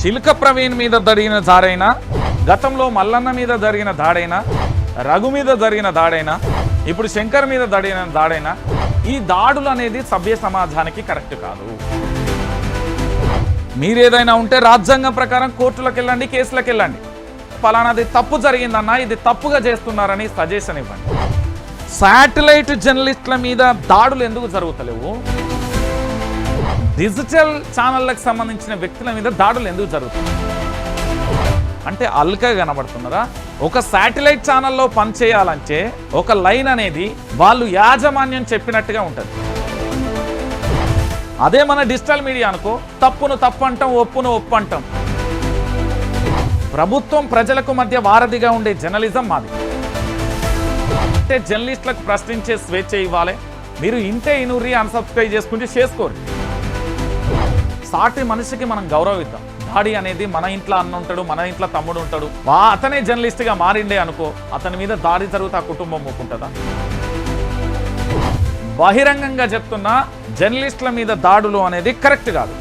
చిలుక ప్రవీణ్ మీద జరిగిన దాడైనా గతంలో మల్లన్న మీద జరిగిన దాడైనా రఘు మీద జరిగిన దాడైనా ఇప్పుడు శంకర్ మీద జరిగిన దాడైనా ఈ దాడులు అనేది సభ్య సమాజానికి కరెక్ట్ కాదు. మీరేదైనా ఉంటే రాజ్యాంగం ప్రకారం కోర్టులకు వెళ్ళండి కేసులకు వెళ్ళండి ఫలానాది తప్పు జరిగిందన్నా ఇది తప్పుగా చేస్తున్నారని సజెషన్ ఇవ్వండి. శాటిలైట్ జర్నలిస్టుల మీద దాడులు ఎందుకు జరుగుతలేవు? డిజిటల్ ఛానళ్ళకు సంబంధించిన వ్యక్తుల మీద దాడులు ఎందుకు జరుగుతున్నాయి? అంటే అల్కగా కనబడుతున్నారా? ఒక శాటిలైట్ ఛానల్లో పనిచేయాలంటే ఒక లైన్ అనేది వాళ్ళు యాజమాన్యం చెప్పినట్టుగా ఉంటుంది. అదే మన డిజిటల్ మీడియా అనుకో తప్పును తప్పు అంటాం ఒప్పును ఒప్పు అంటాం ప్రభుత్వం ప్రజలకు మధ్య వారధిగా ఉండే జర్నలిజం మాది. అంటే జర్నలిస్టులకు ప్రశ్నించే స్వేచ్ఛ ఇవ్వాలి. మీరు ఇంతే ఇనూరి అన్సబ్స్క్రైబ్ చేసుకుంటే చేసుకోరు. సాటి మనిషికి మనం గౌరవిద్దాం. దాడి అనేది మన ఇంట్లో అన్న ఉంటాడు మన ఇంట్లో తమ్ముడు ఉంటాడు. వా అతనే జర్నలిస్ట్గా మారిండే అనుకో అతని మీద దాడి జరిగితే ఆ కుటుంబం ఒప్పుకుంటుందా బహిరంగంగా చెప్తున్నా జర్నలిస్టుల మీద దాడులు అనేది కరెక్ట్ కాదు.